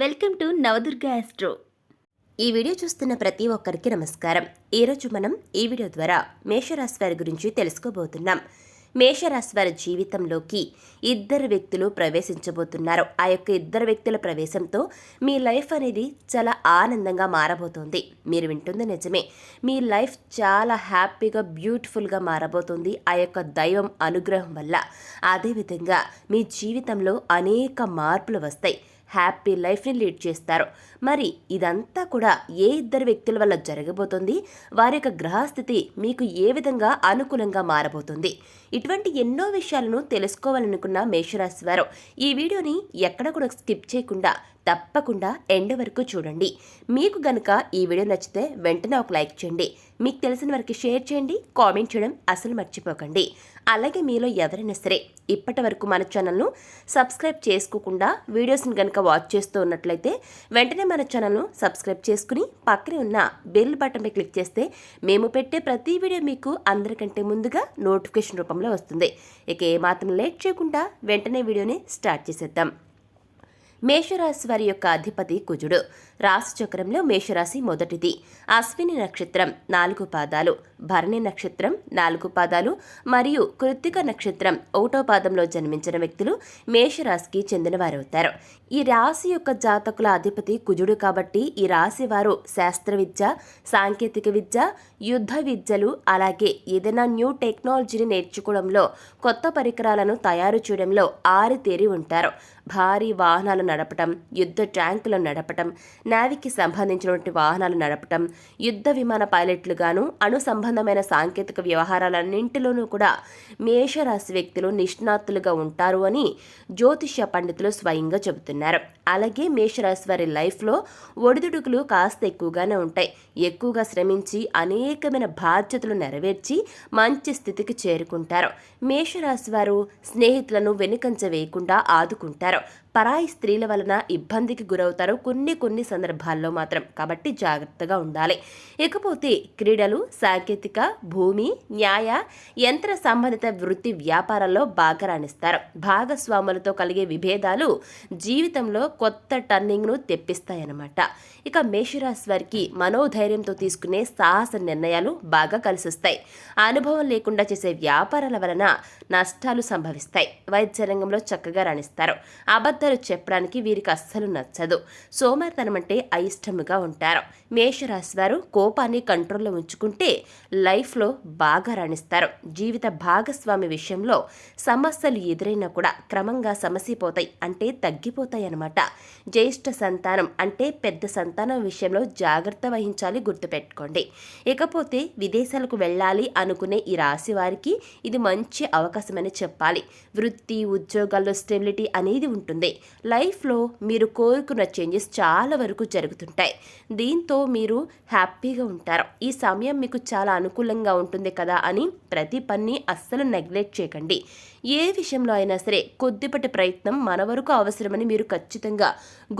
Welcome to Navadurga astro ఈ video చూస్తున్న ప్రతి ఒక్కరికి నమస్కారం. ఈరోజు మనం ఈ వీడియో ద్వారా మేషరాశి వారి గురించి తెలుసుకోబోతున్నాం. మేషరాశి వారి జీవితంలోకి ఇద్దరు వ్యక్తులు ప్రవేశించబోతున్నారు. ఆ యొక్క ఇద్దరు వ్యక్తుల ప్రవేశంతో మీ లైఫ్ అనేది చాలా ఆనందంగా మారబోతోంది. మీరు వింటుంది నిజమే. మీ లైఫ్ చాలా హ్యాపీగా బ్యూటిఫుల్గా మారబోతుంది. ఆ యొక్క దైవం అనుగ్రహం వల్ల. అదేవిధంగా మీ జీవితంలో అనేక మార్పులు వస్తాయి. హ్యాపీ లైఫ్ని లీడ్ చేస్తారు. మరి ఇదంతా కూడా ఏ ఇద్దరు వ్యక్తుల వల్ల జరగబోతుంది? వారి యొక్క గ్రహస్థితి మీకు ఏ విధంగా అనుకూలంగా మారబోతుంది? ఇటువంటి ఎన్నో విషయాలను తెలుసుకోవాలనుకున్న మేషరాశి వారు ఈ వీడియోని ఎక్కడ కూడా స్కిప్ చేయకుండా తప్పకుండా ఎండ్ వరకు చూడండి. మీకు గనుక ఈ వీడియో నచ్చితే వెంటనే ఒక లైక్ చేయండి. మీకు తెలిసిన వారికి షేర్ చేయండి. కామెంట్ చేయడం అసలు మర్చిపోకండి. అలాగే మీలో ఎవరైనా సరే ఇప్పటి వరకు మన ఛానల్ను సబ్స్క్రైబ్ చేసుకోకుండా వీడియోస్ని కనుక వాచ్ చేస్తూ ఉన్నట్లయితే వెంటనే మన ఛానల్ను సబ్స్క్రైబ్ చేసుకుని పక్కనే ఉన్న బెల్ బటన్పై క్లిక్ చేస్తే మేము పెట్టే ప్రతి వీడియో మీకు అందరికంటే ముందుగా నోటిఫికేషన్ రూపంలో వస్తుంది. ఇక ఏమాత్రం లేట్ చేయకుండా వెంటనే వీడియోని స్టార్ట్ చేసేద్దాం. మేషరాశి వారి యొక్క అధిపతి కుజుడు. రాశి చక్రంలో మేషరాశి మొదటిది. అశ్విని నక్షత్రం నాలుగు పాదాలు భరణి నక్షత్రం నాలుగు పాదాలు మరియు కృత్తిక నక్షత్రం ఒకటో పాదంలో జన్మించిన వ్యక్తులు మేషరాశికి చెందినవారవుతారు. ఈ రాశి యొక్క జాతకుల అధిపతి కుజుడు కాబట్టి ఈ రాశి వారు శాస్త్ర విద్య సాంకేతిక విద్య యుద్ధ విద్యలు అలాగే ఏదైనా న్యూ టెక్నాలజీని నేర్చుకోవడంలో కొత్త పరికరాలను తయారు చేయడంలో ఆరితేరి ఉంటారు. భారీ వాహనాలు నడపటం యుద్ధ ట్యాంకులను నడపటం నావికి సంబంధించినటువంటి వాహనాలు నడపటం యుద్ధ విమాన పైలట్లుగాను అణు సంబంధమైన సాంకేతిక వ్యవహారాలన్నింటిలోనూ కూడా మేషరాశి వ్యక్తులు నిష్ణాతులుగా ఉంటారు అని జ్యోతిష్య పండితులు స్వయంగా చెబుతున్నారు. అలాగే మేషరాశి వారి లైఫ్లో ఒడిదుడుకులు కాస్త ఎక్కువగానే ఉంటాయి. ఎక్కువగా శ్రమించి అనేకమైన బాధ్యతలు నెరవేర్చి మంచి స్థితికి చేరుకుంటారు. మేషరాశి వారు స్నేహితులను వెనుకంచ వేయకుండా ఆదుకుంటారు. know పరాయి స్త్రీల వలన ఇబ్బందికి గురవుతారు కొన్ని కొన్ని సందర్భాల్లో మాత్రం. కాబట్టి జాగ్రత్తగా ఉండాలి. ఇకపోతే క్రీడలు సాంకేతిక భూమి న్యాయ యంత్ర సంబంధిత వృత్తి వ్యాపారాల్లో బాగా రాణిస్తారు. భాగస్వాములతో కలిగే విభేదాలు జీవితంలో కొత్త టర్నింగ్ను తెప్పిస్తాయన్నమాట. ఇక మేషరాశి వారికి మనోధైర్యంతో తీసుకునే సాహస నిర్ణయాలు బాగా కలిసిస్తాయి. అనుభవం లేకుండా చేసే వ్యాపారాల వలన నష్టాలు సంభవిస్తాయి. వైద్య రంగంలో చక్కగా రాణిస్తారు. అబద్ధ అబద్ధాలు చెప్పడానికి వీరికి అస్సలు నచ్చదు. సోమరితనం అంటే అయిష్టముగా ఉంటారు. మేషరాశి వారు కోపాన్ని కంట్రోల్లో ఉంచుకుంటే లైఫ్లో బాగా రాణిస్తారు. జీవిత భాగస్వామి విషయంలో సమస్యలు ఎదురైనా కూడా క్రమంగా సమసిపోతాయి. అంటే తగ్గిపోతాయి అన్నమాట జ్యేష్ఠ సంతానం అంటే పెద్ద సంతానం విషయంలో జాగ్రత్త వహించాలి గుర్తుపెట్టుకోండి. ఇకపోతే విదేశాలకు వెళ్ళాలి అనుకునే ఈ రాశి వారికి ఇది మంచి అవకాశమని చెప్పాలి. వృత్తి ఉద్యోగాల్లో స్టెబిలిటీ అనేది ఉంటుంది. లైఫ్లో మీరు కోరుకున్న చేంజెస్ చాలా వరకు జరుగుతుంటాయి. దీంతో మీరు హ్యాపీగా ఉంటారు. ఈ సమయం మీకు చాలా అనుకూలంగా ఉంటుంది కదా అని ప్రతి పని అస్సలు నెగ్లెక్ట్ చేయకండి. ఏ విషయంలో అయినా సరే కొద్దిపటి ప్రయత్నం మన వరకు అవసరమని మీరు ఖచ్చితంగా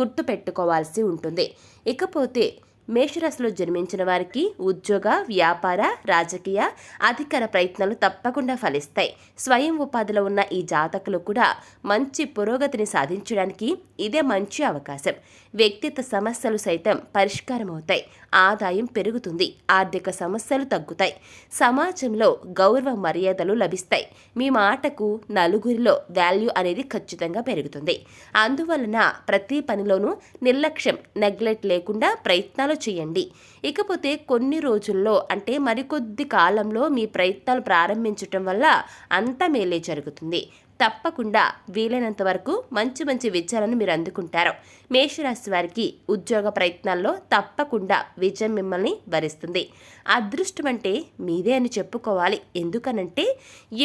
గుర్తుపెట్టుకోవాల్సి ఉంటుంది. ఇకపోతే మేషరాశిలో జన్మించిన వారికి ఉద్యోగ వ్యాపార రాజకీయ అధికార ప్రయత్నాలు తప్పకుండా ఫలిస్తాయి. స్వయం ఉపాధిలో ఉన్న ఈ జాతకులు కూడా మంచి పురోగతిని సాధించడానికి ఇదే మంచి అవకాశం. వ్యక్తిత్వ సమస్యలు సైతం పరిష్కారం అవుతాయి ఆదాయం పెరుగుతుంది. ఆర్థిక సమస్యలు తగ్గుతాయి. సమాజంలో గౌరవ మర్యాదలు లభిస్తాయి. మీ మాటకు నలుగురిలో వాల్యూ అనేది ఖచ్చితంగా పెరుగుతుంది. అందువలన ప్రతి పనిలోనూ నిర్లక్ష్యం నెగ్లెక్ట్ లేకుండా ప్రయత్నాలు చేయండి. ఇకపోతే కొన్ని రోజుల్లో అంటే మరికొద్ది కాలంలో మీ ప్రయత్నాలు ప్రారంభించటం వల్ల అంత మేలే జరుగుతుంది. తప్పకుండా వీలైనంత వరకు మంచి మంచి విజయాలను మీరు అందుకుంటారు. మేషరాశి వారికి ఉద్యోగ ప్రయత్నాల్లో తప్పకుండా విజయం మిమ్మల్ని భరిస్తుంది అదృష్టం అంటే మీదే అని చెప్పుకోవాలి. ఎందుకనంటే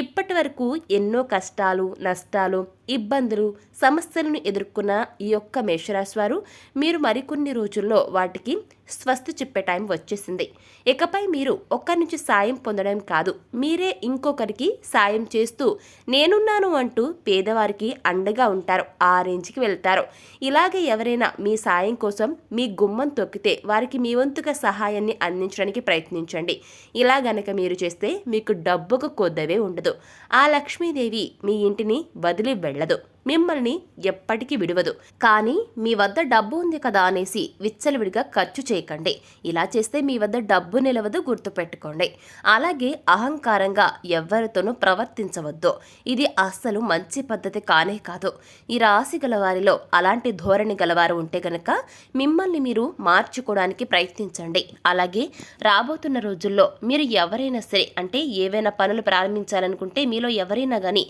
ఇప్పటి వరకు ఎన్నో కష్టాలు నష్టాలు ఇబ్బందులు సమస్యలను ఎదుర్కొన్న ఈ యొక్క మేషరాశి వారు మీరు మరికొన్ని రోజుల్లో వాటికి స్వస్తి చెప్పే టైం వచ్చేసింది. ఇకపై మీరు ఒక్కరి నుంచి సాయం పొందడం కాదు మీరే ఇంకొకరికి సాయం చేస్తూ నేనున్నాను అంటూ పేదవారికి అండగా ఉంటారు ఆ రేంజ్కి వెళ్తారు. ఇలాగే ఎవరైనా మీ సాయం కోసం మీ గుమ్మం తొక్కితే వారికి మీ వంతుగా సహాయాన్ని అందించడానికి ప్రయత్నించండి. ఇలా గనక మీరు చేస్తే మీకు డబ్బుకు కొద్దవే ఉండదు. ఆ లక్ష్మీదేవి మీ ఇంటిని వదిలి lado. మిమ్మల్ని ఎప్పటికీ విడవదు. కానీ మీ వద్ద డబ్బు ఉంది కదా అనేసి విచ్చలవిడిగా ఖర్చు చేయకండి. ఇలా చేస్తే మీ వద్ద డబ్బు నిలవదు గుర్తుపెట్టుకోండి. అలాగే అహంకారంగా ఎవరితోనూ ప్రవర్తించవద్దు. ఇది అస్సలు మంచి పద్ధతి కానే కాదు. ఈ రాశి గల వారిలో అలాంటి ధోరణి గలవారు ఉంటే గనక మిమ్మల్ని మీరు మార్చుకోవడానికి ప్రయత్నించండి. అలాగే రాబోతున్న రోజుల్లో మీరు ఎవరైనా సరే అంటే ఏవైనా పనులు ప్రారంభించాలనుకుంటే మీలో ఎవరైనా కానీ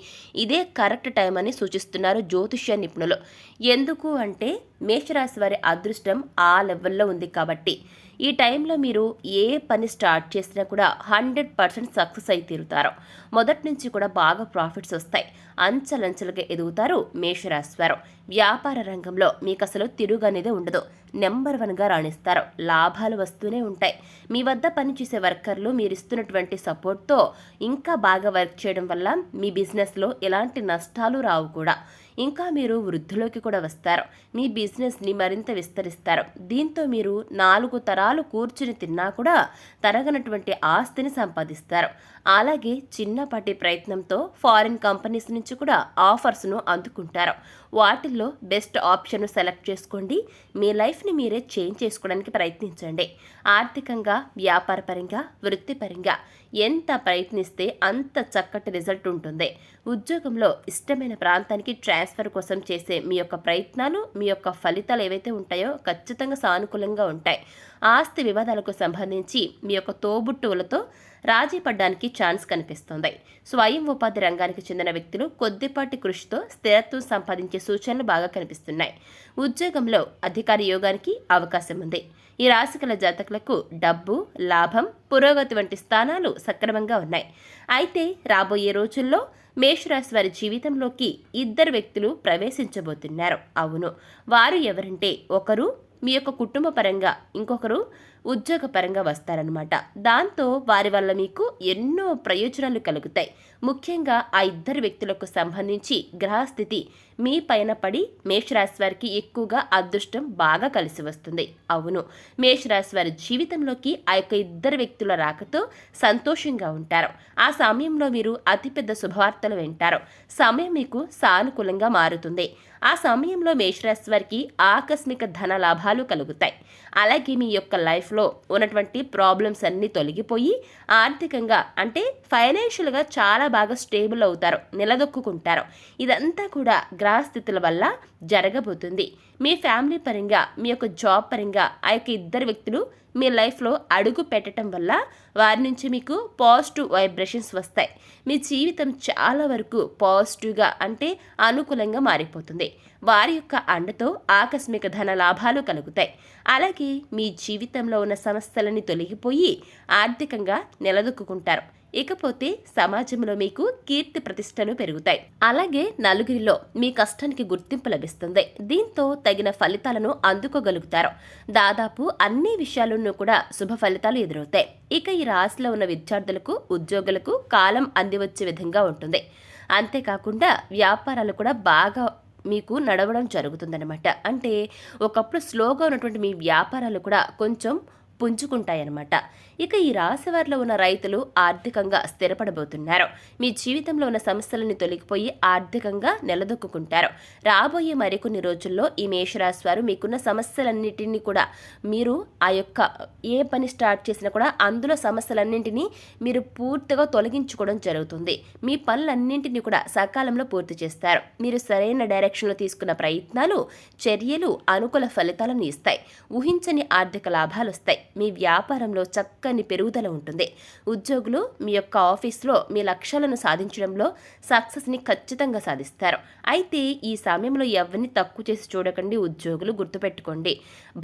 ఇదే కరెక్ట్ టైం అని సూచిస్తున్నారు. జ్యోతిష్య నిపుణులు. ఎందుకు అంటే మేషరాశి వారి అదృష్టం ఆ లెవెల్లో ఉంది కాబట్టి. ఈ టైంలో మీరు ఏ పని స్టార్ట్ చేసినా కూడా హండ్రెడ్ పర్సెంట్ సక్సెస్ అయి తీరుతారు. మొదటి నుంచి కూడా బాగా ప్రాఫిట్స్ వస్తాయి. అంచలంచలుగా ఎదుగుతారు మేషరాశివారు. వ్యాపార రంగంలో మీకు అసలు తిరుగు అనేది ఉండదు. నెంబర్ వన్గా రాణిస్తారు. లాభాలు వస్తూనే ఉంటాయి. మీ వద్ద పనిచేసే వర్కర్లు మీరు ఇస్తున్నటువంటి సపోర్ట్తో ఇంకా బాగా వర్క్ చేయడం వల్ల మీ బిజినెస్లో ఎలాంటి నష్టాలు రావు కూడా. ఇంకా మీరు వృద్ధిలోకి కూడా వస్తారు. మీ బిజినెస్ని మరింత విస్తరిస్తారు. దీంతో మీరు నాలుగు తరాలు కూర్చుని తిన్నా కూడా తరగనటువంటి ఆస్తిని సంపాదిస్తారు. అలాగే చిన్నపాటి ప్రయత్నంతో ఫారిన్ కంపెనీస్ నుంచి కూడా ఆఫర్స్ను అందుకుంటారు. వాటిల్లో బెస్ట్ ఆప్షన్ సెలెక్ట్ చేసుకోండి. మీ లైఫ్ని మీరే చేంజ్ చేసుకోవడానికి ప్రయత్నించండి. ఆర్థికంగా వ్యాపారపరంగా వృత్తిపరంగా ఎంత ప్రయత్నిస్తే అంత చక్కటి రిజల్ట్ ఉంటుంది. ఉద్యోగంలో ఇష్టమైన ప్రాంతానికి ట్రాన్స్ఫర్ కోసం చేసే మీ యొక్క ప్రయత్నాలు మీ యొక్క ఫలితాలు ఏవైతే ఉంటాయో ఖచ్చితంగా సానుకూలంగా ఉంటాయి. ఆస్తి వివాదాలకు సంబంధించి మీ యొక్క తోబుట్టువులతో రాజీ పడ్డానికి ఛాన్స్ కనిపిస్తోంది. స్వయం ఉపాధి రంగానికి చెందిన వ్యక్తులు కొద్దిపాటి కృషితో స్థిరత్వం సంపాదించే సూచనలు బాగా కనిపిస్తున్నాయి. ఉద్యోగంలో అధికార యోగానికి అవకాశం ఉంది. ఈ రాశికల జాతకులకు డబ్బు లాభం పురోగతి వంటి స్థానాలు సక్రమంగా ఉన్నాయి. అయితే రాబోయే రోజుల్లో మేషరాశి వారి జీవితంలోకి ఇద్దరు వ్యక్తులు ప్రవేశించబోతున్నారు. అవును వారు ఎవరంటే ఒకరు మీ యొక్క కుటుంబ పరంగా ఇంకొకరు ఉద్యోగపరంగా వస్తారనమాట దాంతో వారి వల్ల మీకు ఎన్నో ప్రయోజనాలు కలుగుతాయి. ముఖ్యంగా ఆ ఇద్దరు వ్యక్తులకు సంబంధించి గ్రహస్థితి మీ పైన పడి మేషరాశి వారికి ఎక్కువగా అదృష్టం బాగా కలిసి వస్తుంది. అవును మేషరాశి వారి జీవితంలోకి ఆ యొక్క ఇద్దరు వ్యక్తుల రాకతో సంతోషంగా ఉంటారు. ఆ సమయంలో మీరు అతిపెద్ద శుభవార్తలు వింటారు. సమయం మీకు సానుకూలంగా మారుతుంది. ఆ సమయంలో మేషరాశి వారికి ఆకస్మిక ధన లాభాలు కలుగుతాయి. అలాగే మీ యొక్క లైఫ్ లైఫ్లో ఉన్నటువంటి ప్రాబ్లమ్స్ అన్నీ తొలగిపోయి ఆర్థికంగా అంటే ఫైనాన్షియల్గా చాలా బాగా స్టేబుల్ అవుతారు నిలదొక్కుంటారు ఇదంతా కూడా గ్రహస్థితుల వల్ల జరగబోతుంది. మీ ఫ్యామిలీ పరంగా మీ యొక్క జాబ్ పరంగా ఆ యొక్క ఇద్దరు వ్యక్తులు మీ లైఫ్లో అడుగు పెట్టడం వల్ల వారి నుంచి మీకు పాజిటివ్ వైబ్రేషన్స్ వస్తాయి. మీ జీవితం చాలా వరకు పాజిటివ్గా అంటే అనుకూలంగా మారిపోతుంది. వారి యొక్క అండతో ఆకస్మిక ధన లాభాలు కలుగుతాయి. అలాగే మీ జీవితంలో ఉన్న సమస్యలని తొలగిపోయి ఆర్థికంగా నిలదొక్కుంటారు ఇకపోతే సమాజంలో మీకు కీర్తి ప్రతిష్టలు పెరుగుతాయి. అలాగే నలుగురిలో మీ కష్టానికి గుర్తింపు లభిస్తుంది. దీంతో తగిన ఫలితాలను అందుకోగలుగుతారు. దాదాపు అన్ని విషయాల్లోనూ కూడా శుభ ఫలితాలు ఎదురవుతాయి. ఇక ఈ రాశిలో ఉన్న విద్యార్థులకు ఉద్యోగులకు కాలం అందివచ్చే విధంగా ఉంటుంది. అంతేకాకుండా వ్యాపారాలు కూడా బాగా మీకు నడవడం జరుగుతుందన్నమాట. అంటే ఒకప్పుడు స్లోగా ఉన్నటువంటి మీ వ్యాపారాలు కూడా కొంచెం పుంజుకుంటాయన్నమాట. ఇక ఈ రాశి వారిలో ఉన్న రైతులు ఆర్థికంగా స్థిరపడబోతున్నారు. మీ జీవితంలో ఉన్న సమస్యలను తొలగిపోయి ఆర్థికంగా నిలదొక్కుంటారు రాబోయే మరికొన్ని రోజుల్లో ఈ మేషరాశి వారు మీకున్న సమస్యలన్నిటినీ కూడా మీరు ఆ యొక్క ఏ పని స్టార్ట్ చేసినా కూడా అందులో సమస్యలన్నింటినీ మీరు పూర్తిగా తొలగించుకోవడం జరుగుతుంది. మీ పనులన్నింటినీ కూడా సకాలంలో పూర్తి చేస్తారు. మీరు సరైన డైరెక్షన్లో తీసుకున్న ప్రయత్నాలు చర్యలు అనుకూల ఫలితాలను ఇస్తాయి. ఊహించని ఆర్థిక లాభాలు వస్తాయి. మీ వ్యాపారంలో చక్కని పెరుగుదల ఉంటుంది. ఉద్యోగులు మీ యొక్క ఆఫీస్లో మీ లక్ష్యాలను సాధించడంలో సక్సెస్ని ఖచ్చితంగా సాధిస్తారు. అయితే ఈ సమయంలో ఎవరిని తక్కువ చేసి చూడకండి ఉద్యోగులు గుర్తుపెట్టుకోండి.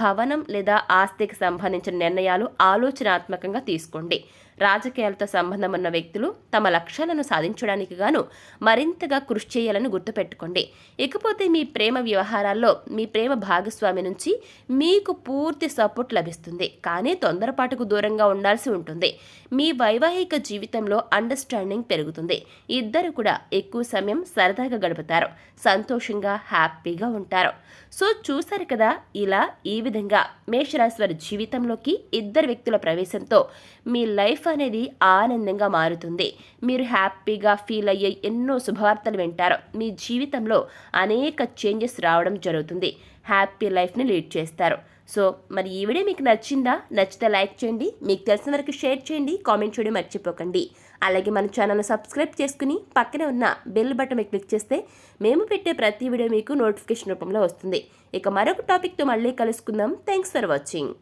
భవనం లేదా ఆస్తికి సంబంధించిన నిర్ణయాలు ఆలోచనాత్మకంగా తీసుకోండి. రాజకీయాలతో సంబంధం ఉన్న వ్యక్తులు తమ లక్ష్యాలను సాధించడానికి గాను మరింతగా కృషి చేయాలని గుర్తుపెట్టుకోండి. ఇకపోతే మీ ప్రేమ వ్యవహారాల్లో మీ ప్రేమ భాగస్వామి నుంచి మీకు పూర్తి సపోర్ట్ లభిస్తుంది. కానీ తొందరపాటుకు దూరంగా ఉండాల్సి ఉంటుంది. మీ వైవాహిక జీవితంలో అండర్స్టాండింగ్ పెరుగుతుంది. ఇద్దరు కూడా ఎక్కువ సమయం సరదాగా గడుపుతారు. సంతోషంగా హ్యాపీగా ఉంటారు. సో చూశారు కదా ఇలా ఈ విధంగా మేషరాశి వారి జీవితంలోకి ఇద్దరు వ్యక్తుల ప్రవేశంతో మీ లైఫ్ అనేది ఆనందంగా మారుతుంది. మీరు హ్యాపీగా ఫీల్ అయ్యే ఎన్నో శుభవార్తలు వింటారు. మీ జీవితంలో అనేక చేంజెస్ రావడం జరుగుతుంది. హ్యాపీ లైఫ్ని లీడ్ చేస్తారు. సో మరి ఈ వీడియో మీకు నచ్చిందా? నచ్చితే లైక్ చేయండి. మీకు తెలిసిన వరకు షేర్ చేయండి. కామెంట్ చేయడం మర్చిపోకండి. అలాగే మన ఛానల్ను సబ్స్క్రైబ్ చేసుకుని పక్కనే ఉన్న బెల్ బటన్ క్లిక్ చేస్తే మేము పెట్టే ప్రతి వీడియో మీకు నోటిఫికేషన్ రూపంలో వస్తుంది. ఇక మరొక టాపిక్తో మళ్ళీ కలుసుకుందాం. Thanks for watching.